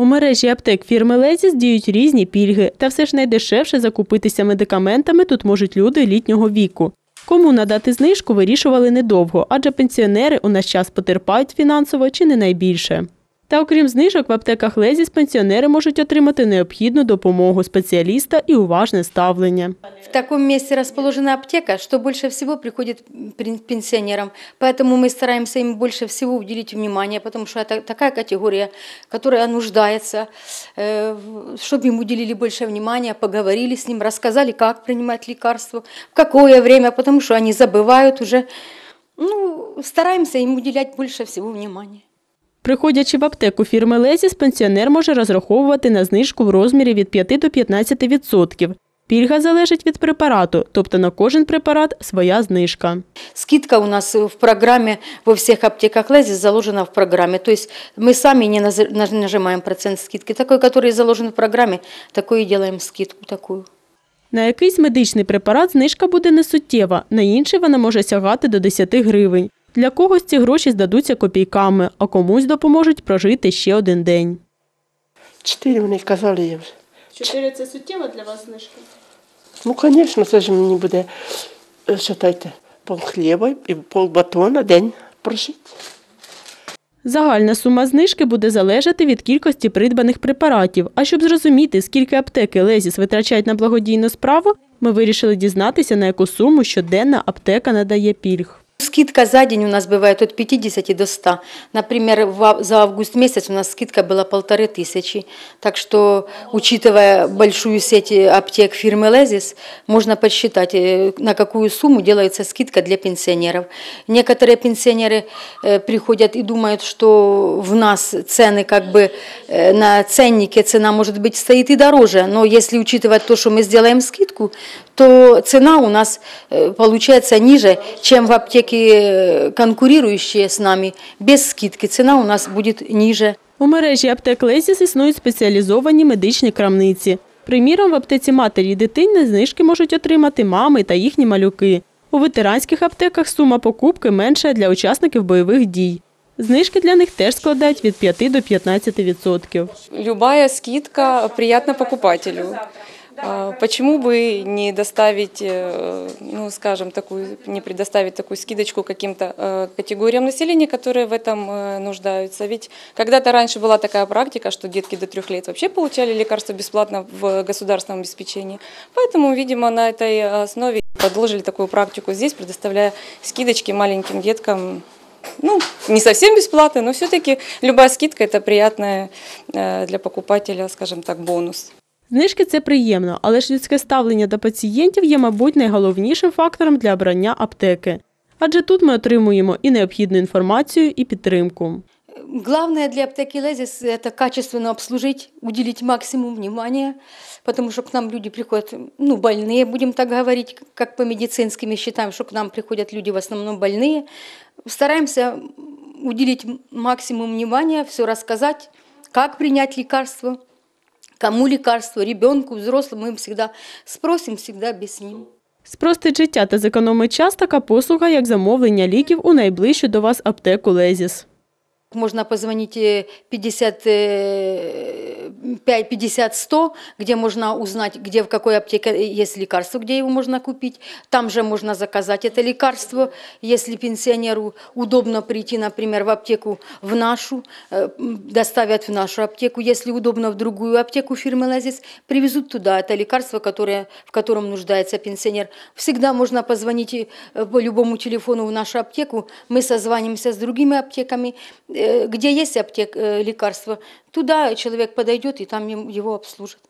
У мережі аптек фірми Лезіс діють різні пільги, та все ж найдешевше закупитися медикаментами тут можуть люди літнього віку. Кому надати знижку, вирішували недовго, адже пенсіонери у наш час потерпають фінансово чи не найбільше. Та окрім знижок, в аптеках Лезіс пенсіонери можуть отримати необхідну допомогу спеціаліста і уважне ставлення. В таком месте расположена аптека, что больше всего приходит пен- пенсионерам. Поэтому мы стараемся им больше всего уделить внимание, потому что это такая категория, которая нуждается, э, в- чтобы им уделили больше внимания, поговорили с ним, рассказали, как принимать лекарства, в какое время, потому что они забывают уже. Ну, стараемся им уделять больше всего внимания. Приходячи в аптеку фірми Лезіс, пенсіонер може розраховувати на знижку в розмірі від 5 до 15 відсотків. Пільга залежить від препарату, тобто на кожен препарат своя знижка. Скидка у нас в программе во всех аптеках Лезис заложена в программе. То есть мы сами не наз- наж- нажимаем процент скидки. Такой, который заложен в программе, такой и делаем скидку такую. На якийсь медичний препарат знижка буде несуттєва, на інший вона може сягати до 10 гривень. Для когось ці гроші здадуться копійками, а комусь допоможуть прожити ще один день. Чотири вони казали вже. Чотири це суттєва для вас знижка? Ну, звісно, це ж мені буде, е, считайте, пол хліба і пол батона день прожити. Загальна сума знижки буде залежати від кількості придбаних препаратів. А щоб зрозуміти, скільки аптеки Лезіс витрачають на благодійну справу, ми вирішили дізнатися, на яку суму щоденна аптека надає пільг. Скидка за день у нас бывает от 50 до 100. Например, за август месяц у нас скидка была полторы тысячи. Так что, учитывая большую сеть э, аптек фирмы Лезис, можно подсчитать, э, на какую сумму делается скидка для пенсионеров. Некоторые пенсионеры э, приходят и думают, что в нас цены как бы на ценнике цена может быть стоит и дороже, но если учитывать то, что мы сделаем скидку, то цена у нас получается ниже, чем в аптеке э, конкурирующие с нами. Без скидки цена у нас будет ниже. У мережі аптек Лезіс існують спеціалізовані медичні крамниці. Приміром, в аптеці матері і дитини знижки можуть отримати мами та їхні малюки. У ветеранських аптеках сума покупки менша для учасників бойових дій. Знижки для них теж складають від 5 до 15 відсотків. Любая скидка приятна покупателю. А, Почему бы не доставить, э, ну, скажем, такую, не предоставить такую скидочку каким-то э, категориям населения, которые в этом э, нуждаются? Ведь когда-то раньше была такая практика, что детки до трех лет вообще получали лекарства бесплатно в государственном обеспечении. Поэтому, видимо, на этой основе продолжили такую практику здесь, предоставляя скидочки маленьким деткам ну, не совсем бесплатно, но все-таки любая скидка – это приятная для покупателя, скажем так, бонус. Знижки це приємно, але ж людське ставлення до пацієнтів є, мабуть, найголовнішим фактором для обрання аптеки. Адже тут ми отримуємо і необхідну інформацію, і підтримку. Главное для аптеки Лезис – это качественно обслужить, уделить максимум внимания, потому что к нам люди приходят, ну, больные, будем так говорить, как по медицинским, мы считаем, что к нам приходят люди в основном больные. Стараемся уделить максимум внимания, все рассказать, как принять лекарство, кому лекарство, ребенку, взрослому, мы всегда спросим, всегда объясним. Спростить життя та зекономить час така послуга, як замовлення ліків у найближчу до вас аптеку Лезіс. Можно позвонить э, 50, э, 5, 50 100, где можно узнать, где в какой аптеке есть лекарство, где его можно купить. Там же можно заказать это лекарство. Если пенсионеру удобно прийти, например, в аптеку в нашу, э, доставят в нашу аптеку. Если удобно в другую аптеку фирмы Лазис, привезут туда это лекарство, которое, в котором нуждается пенсионер. Всегда можно позвонить э, по любому телефону в нашу аптеку. Мы созванимся с другими аптеками, э, где есть аптек, э, лекарства. Туда человек подойдет и там его обслужат.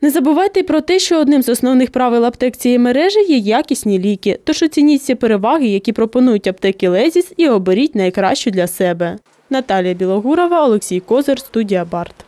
Не забувайте про те, що одним з основних правил аптек цієї мережі є якісні ліки. Тож оцініть ці переваги, які пропонують аптеки Лезіс, і оберіть найкращу для себе. Наталія Білогурова, Олексій Козир, студія Барт.